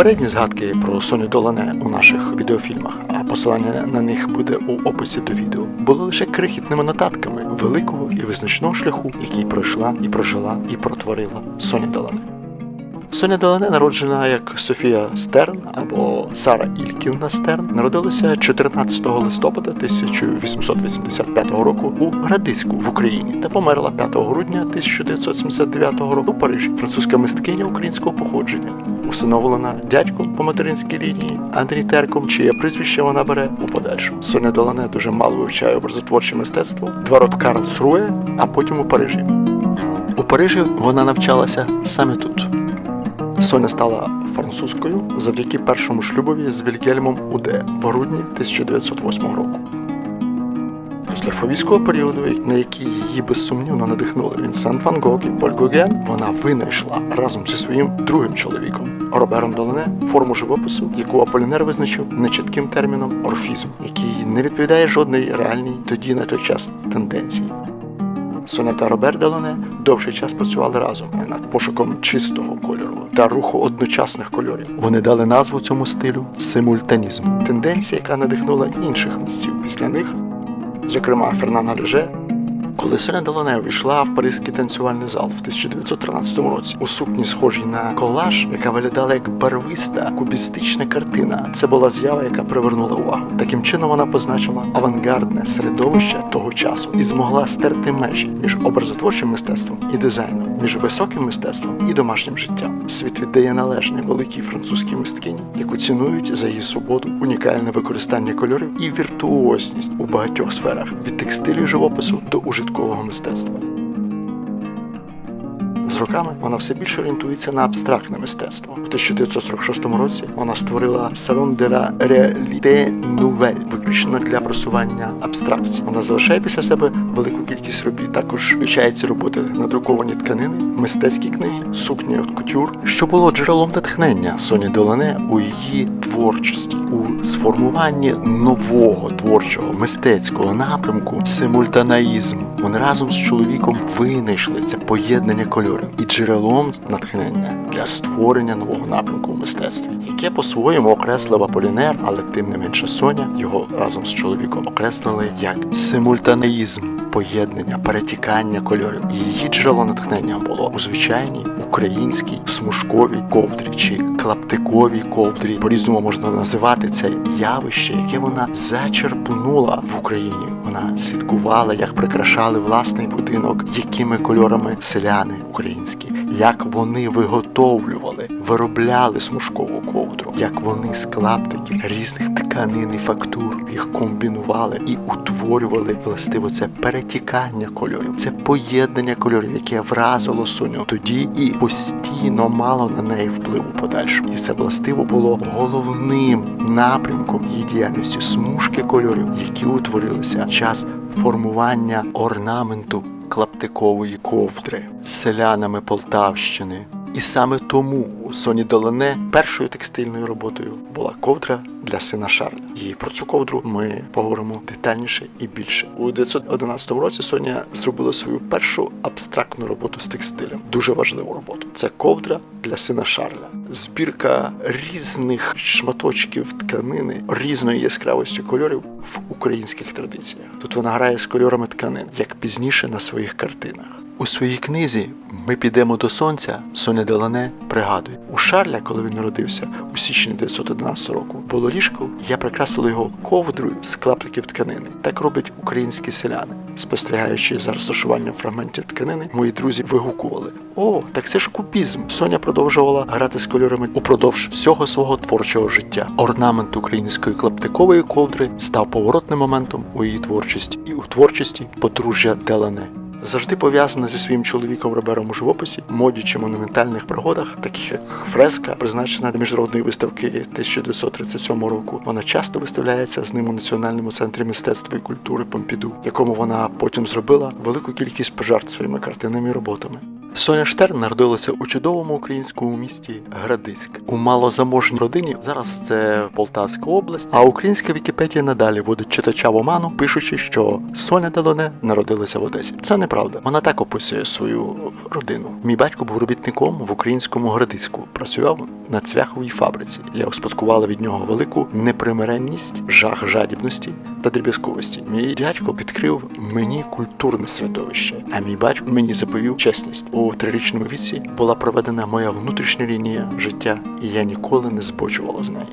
Попередні згадки про Соню Долане у наших відеофільмах, а посилання на них буде у описі до відео, були лише крихітними нотатками великого і визначного шляху, який пройшла і прожила і протворила Соня Долане. Соня Делане, народжена як Софія Стерн або Сара Ільківна Стерн, народилася 14 листопада 1885 року у Градиську в Україні та померла 5 грудня 1979 року у Парижі. Французька мисткиня українського походження, усиновлена дядьком по материнській лінії Андрій Терком, чиє прізвище вона бере у подальшому. Соня Делане дуже мало вивчає образотворче мистецтво, два роки Карлсруе, а потім у Парижі. У Парижі вона навчалася саме тут. Соня стала французькою завдяки першому шлюбові з Вільгельмом Уде в грудні 1908 року. Після фовійського періоду, на який її безсумнівно надихнули Вінсент Ван Гог і Поль Гоген, вона винайшла разом зі своїм другим чоловіком Робером Долане форму живопису, яку Аполінер визначив нечітким терміном орфізм, який не відповідає жодній реальній тоді на той час тенденції. Соня та Роберт Делоне довший час працювали разом над пошуком чистого кольору та руху одночасних кольорів. Вони дали назву цьому стилю симультанізм, тенденція, яка надихнула інших місців після них, зокрема Фернана Леже. Коли Соня Делоне увійшла в Паризький танцювальний зал в 1913 році. У сукні, схожій на колаж, яка виглядала як барвиста кубістична картина, це була з'ява, яка привернула увагу. Таким чином вона позначила авангардне середовище того часу і змогла стерти межі між образотворчим мистецтвом і дизайном, між високим мистецтвом і домашнім життям. Світ віддає належне великій французькій мисткині, яку цінують за її свободу, унікальне використання кольорів і віртуозність у багатьох сферах від текстилю живопису до ужиткового мистецтва. З роками вона все більше орієнтується на абстрактне мистецтво. У 1946 році вона створила Salon de la Réalité Nouvelle, виключно для просування абстракцій. Вона залишає після себе велику кількість робіт. Також включає роботи надруковані тканини, мистецькі книги, сукні от кутюр, що було джерелом натхнення Соні Долане у її творчості, у сформуванні нового творчого мистецького напрямку симультанаїзм. Вони разом з чоловіком винайшли це поєднання кольорів і джерелом натхнення для створення нового напрямку в мистецтві, яке по-своєму окреслив Аполінер, але тим не менше Соня його разом з чоловіком окреслили як симультанеїзм. Поєднання, перетікання кольорів. І її джерело натхнення було у звичайній українській смужковій ковдрі чи клаптиковій ковдрі. По-різному можна називати це явище, яке вона зачерпнула в Україні. Вона слідкувала, як прикрашали власний будинок, якими кольорами селяни українські, як вони виготовлювали, виробляли смужкову ковдру, як вони з клаптиків різних тканин і фактур їх комбінували і утворювали властиво це перетікання кольорів, це поєднання кольорів, яке вразило Соню тоді і постійно мало на неї впливу подальшому. І це властиво було головним напрямком її діяльності смужки кольорів, які утворилися час формування орнаменту клаптикової ковдри з селянами Полтавщини. І саме тому у Соні Долане першою текстильною роботою була ковдра для сина Шарля. І про цю ковдру ми поговоримо детальніше і більше. У 1911 році Соня зробила свою першу абстрактну роботу з текстилем. Дуже важливу роботу. Це ковдра для сина Шарля. Збірка різних шматочків тканини різної яскравості кольорів в українських традиціях. Тут вона грає з кольорами тканин, як пізніше на своїх картинах. У своїй книзі Ми підемо до сонця Соня Делане пригадує у Шарля, коли він народився у січні 1911 року, було ліжко. Я прикрасила його ковдрою з клаптиків тканини. Так роблять українські селяни. Спостерігаючи за розташуванням фрагментів тканини, мої друзі вигукували: О, так це ж кубізм! Соня продовжувала грати з кольорами упродовж всього свого творчого життя. Орнамент української клаптикової ковдри став поворотним моментом у її творчості і у творчості подружжя Делане завжди пов'язана зі своїм чоловіком Робером у живописі, моді чи монументальних пригодах, таких як фреска, призначена для міжнародної виставки 1937 року. Вона часто виставляється з ним у Національному центрі мистецтва і культури Помпіду, якому вона потім зробила велику кількість пожертв своїми картинними роботами. Соня Штерн народилася у чудовому українському місті Градиськ у малозаможній родині. Зараз це Полтавська область. А українська Вікіпедія надалі водить читача в оману, пишучи, що Соня Делоне народилася в Одесі. Це неправда. Вона так описує свою родину. Мій батько був робітником в українському Градиську. Працював на цвяховій фабриці. Я успадкувала від нього велику непримиренність, жах жадібності та дріб'язковості. Мій дядько відкрив мені культурне середовище, а мій батько мені заповів чесність. У трирічному віці була проведена моя внутрішня лінія життя, і я ніколи не збочувала з неї.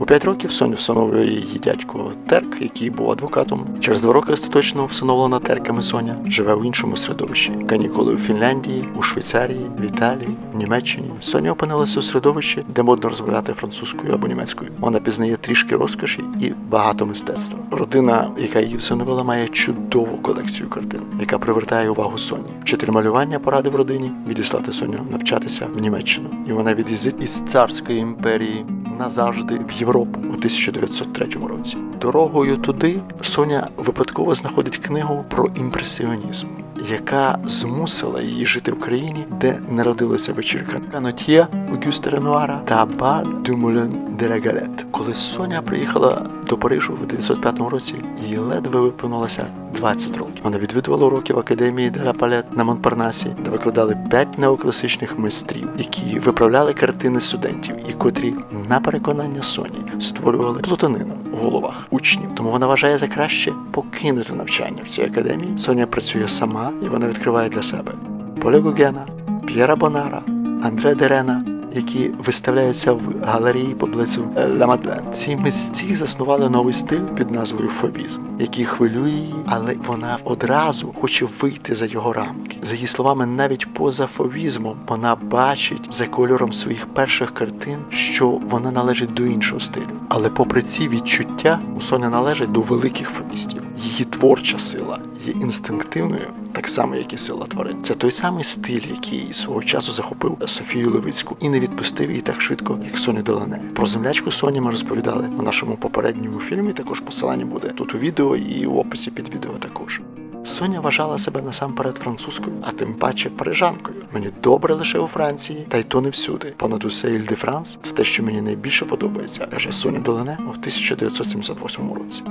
У п'ять років Соню всиновлює її дядько Терк, який був адвокатом. Через два роки остаточно всиновлена Терками Соня живе в іншому середовищі. Канікули у Фінляндії, у Швейцарії, в Італії, в Німеччині. Соня опинилася у середовищі, де модно розмовляти французькою або німецькою. Вона пізнає трішки розкоші і багато мистецтва. Родина, яка її всиновила, має чудову колекцію картин, яка привертає увагу Соні. Вчитель малювання порадив родині відіслати Соню навчатися в Німеччину, і вона від'їздить із царської імперії назавжди в Європу у 1903 році. Дорогою туди Соня випадково знаходить книгу про імпресіонізм, яка змусила її жити в країні, де народилася вечірка Канотьє, Огюста Ренуара та Бар дю Мулен де ла Галет. Коли Соня приїхала до Парижу в 1905 році, їй ледве виповнилося 20 років. Вона відвідувала уроки в академії де ла Палет на Монпарнасі, де викладали п'ять неокласичних майстрів, які виправляли картини студентів, і котрі на переконання Соні створювали плутанину головах учнів. Тому вона вважає за краще покинути навчання в цій академії. Соня працює сама і вона відкриває для себе Поля Гогена, П'єра Бонара, Андре Дерена. Які виставляються в галереї поблизу е, Ла Мадлен. Ці митці заснували новий стиль під назвою фобізм, який хвилює її, але вона одразу хоче вийти за його рамки. За її словами, навіть поза фовізмом вона бачить за кольором своїх перших картин, що вона належить до іншого стилю. Але попри ці відчуття, Соня належить до великих фобістів. Її творча сила є інстинктивною, так само, як і сила тварин. Це той самий стиль, який свого часу захопив Софію Левицьку і не відпустив її так швидко, як Соню Долане. Про землячку Соні ми розповідали у нашому попередньому фільмі. Також посилання буде тут у відео і в описі під відео також. Соня вважала себе насамперед французькою, а тим паче парижанкою. Мені добре лише у Франції, та й то не всюди. Понад усе Іль де Франс це те, що мені найбільше подобається, каже Соня Долане у 1978 році.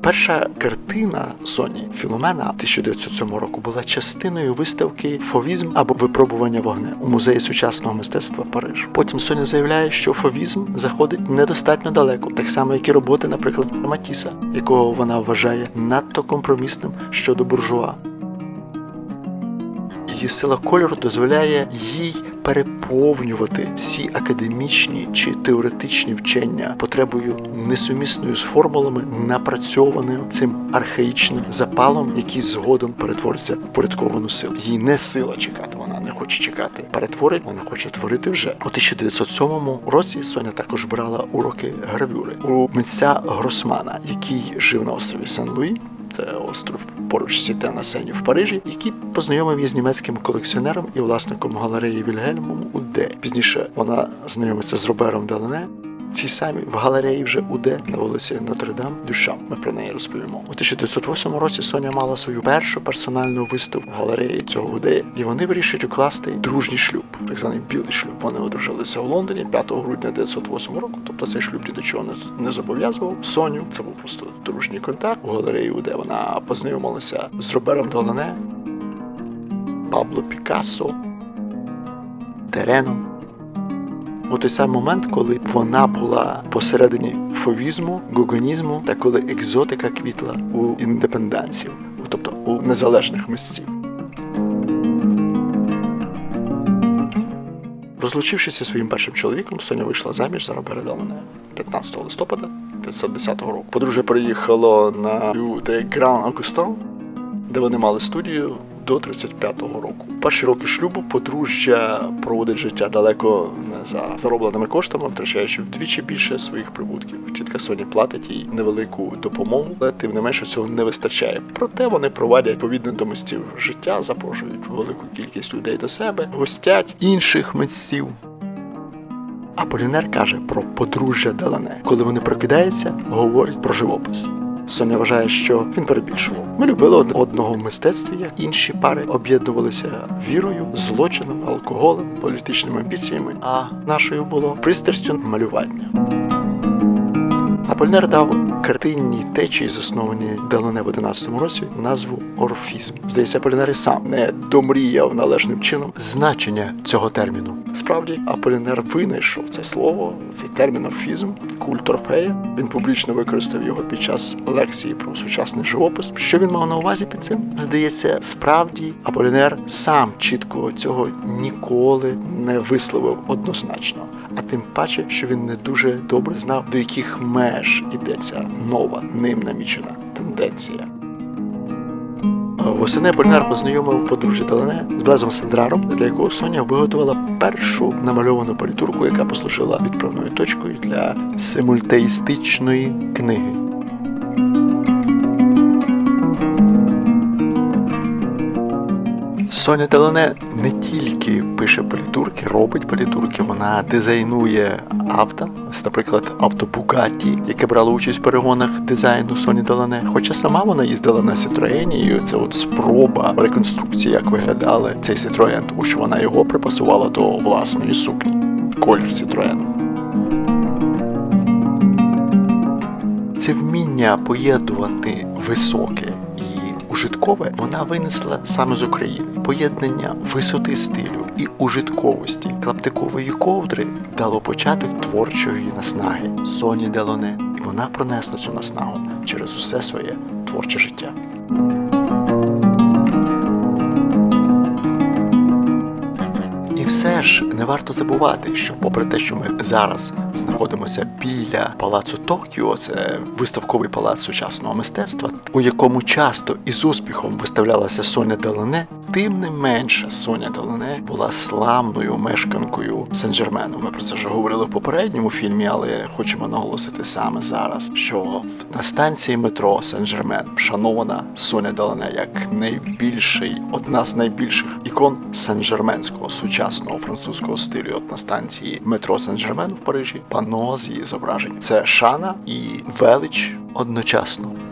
Перша картина Соні Філомена 1907 року була частиною виставки Фовізм або випробування вогнем у музеї сучасного мистецтва Париж. Потім Соня заявляє, що фовізм заходить недостатньо далеко, так само як і роботи, наприклад, Матіса, якого вона вважає надто компромісним щодо буржуа. Її сила кольору дозволяє їй переповнювати всі академічні чи теоретичні вчення потребою несумісною з формулами, напрацьованим цим архаїчним запалом, який згодом перетвориться в порядковану силу. Їй не сила чекати, вона не хоче чекати. Перетворить, вона хоче творити вже. У 1907 році Соня також брала уроки гравюри у митця Гросмана, який жив на острові Сен-Луї. Це остров поруч Сіте на Сені в Парижі, який познайомив її з німецьким колекціонером і власником галереї Вільгельмом у Де. Пізніше вона знайомиться з Робером Делене. Ці самі в галереї вже Уде на вулиці Нотр-Дам Дюшам. Ми про неї розповімо. У 1908 році Соня мала свою першу персональну виставку в галереї цього Уде, і вони вирішують укласти дружній шлюб, так званий білий шлюб. Вони одружилися у Лондоні 5 грудня 1908 року. Тобто цей шлюб ні до чого не зобов'язував Соню. Це був просто дружній контакт у галереї Уде. Вона познайомилася з Робером Долане, Пабло Пікассо, Тереном. У той самий момент, коли вона була посередині фовізму, гогонізму та коли екзотика квітла у індепенденсів, тобто у незалежних мисців. Розлучившися своїм першим чоловіком, Соня вийшла заміж за Робера Долане 15 листопада 1910 року. Подружжя переїхало на Гран Агустан, де вони мали студію до 35-го року. Перші роки шлюбу подружжя проводить життя далеко за заробленими коштами, втрачаючи вдвічі більше своїх прибутків. Тітка Соні платить їй невелику допомогу, але тим не менше цього не вистачає. Проте вони проводять відповідно до митців життя, запрошують велику кількість людей до себе, гостять інших митців. А Полінер каже про подружжя Делане. Коли вони прокидаються, говорять про живопис. Соня вважає, що він перебільшував. Ми любили одного в мистецтві, як інші пари об'єднувалися вірою, злочином, алкоголем, політичними амбіціями. А нашою було пристрастю малювання. Аполінер дав картинній течії, заснованій Делоне в 11 році, назву орфізм. Здається, Аполінер і сам не домріяв належним чином значення цього терміну. Справді, Аполінер винайшов це слово, цей термін орфізм, культ Орфея. Він публічно використав його під час лекції про сучасний живопис. Що він мав на увазі під цим? Здається, справді Аполінер сам чітко цього ніколи не висловив однозначно. А тим паче, що він не дуже добре знав, до яких меж іде ця нова ним намічена тенденція. Восени Полінар познайомив подружжя Далене з Блезом Сендраром, для якого Соня виготовила першу намальовану політурку, яка послужила відправною точкою для симультеїстичної книги. Соня Делене не тільки пише політурки, робить політурки, вона дизайнує авто. Ось, наприклад, авто Bugatti, яке брало участь в перегонах дизайну Соні Делене. Хоча сама вона їздила на Citroені, і це от спроба реконструкції, як виглядали цей Citroen, тому що вона його припасувала до власної сукні. Колір Citroену. Це вміння поєднувати високе ужиткове вона винесла саме з України. Поєднання висоти стилю і ужитковості клаптикової ковдри дало початок творчої наснаги Соні Делоне, і вона пронесла цю наснагу через усе своє творче життя. Все ж не варто забувати, що попри те, що ми зараз знаходимося біля палацу Токіо, це виставковий палац сучасного мистецтва, у якому часто із успіхом виставлялася Соня Делене, тим не менше Соня Делене була славною мешканкою Сен-Жермену. Ми про це вже говорили в попередньому фільмі, але хочемо наголосити саме зараз, що на станції метро Сен-Жермен вшанована Соня Делене як найбільший, одна з найбільших ікон Сен-Жерменського сучасного французького стилю. От на станції метро Сен-Жермен в Парижі пано з її зображень. Це шана і велич одночасно.